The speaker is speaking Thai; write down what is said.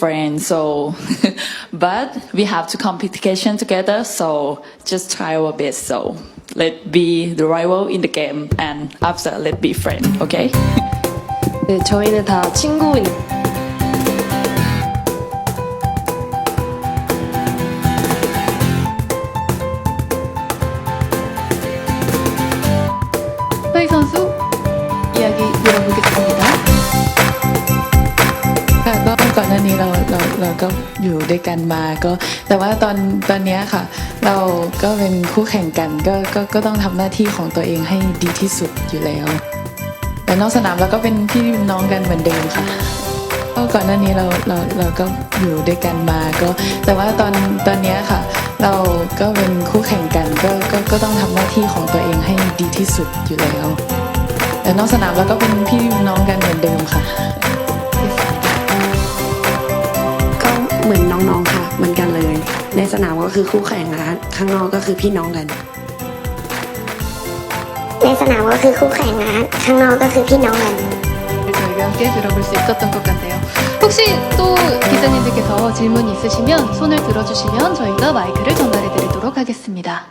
friends. So, but we have to competition together. So just try our best. So let be the rival in the game, and after let be friend. Okay. 네, 저희는 다 친구인 허이 선수 이야기 들어보겠습니다. ก่อนหน้านี้เราเราเราก็อยู่ด้วยกันมาก็แต่ว่าตอนตอนนี้ค่ะ เราก็เป็นคู่แข่งกันก็ก็ก็ต้องทำหน้าที่ของตัวเองให้ดีที่สุดอยู่แล้ว แต่นอกสนามเราก็เป็นพี่น้องกันเหมือนเดิมค่ะก็ก่อนหน้านี้เราเราเราก็อยู่ด้วยกันมาก็แต่ว่าตอนตอนนี้ค่ะ เราก็เป็นคู่แข่งกันก็ก็ก็ต้องทำหน้าที่ของตัวเองให้ดีที่สุดอยู่แล้วแต่นอกสนามเราก็เป็นพี่น้องกันเหมือนเดิมค่ะ นน้องๆค่ะ เหมือนกันเลย ในสนามก็คือคู่แข่งนะข้างนอกก็คือพี่น้องกัน ในสนามก็คือคู่แข่งนะข้างนอกก็คือพี่น้องกัน 저희가 함께 들어볼 수 있었던 것 같네요. 혹시 또 기자님들께서 질문이 있으시면 손을 들어주시면 저희가 마이크를 전달해 드리도록 하겠습니다.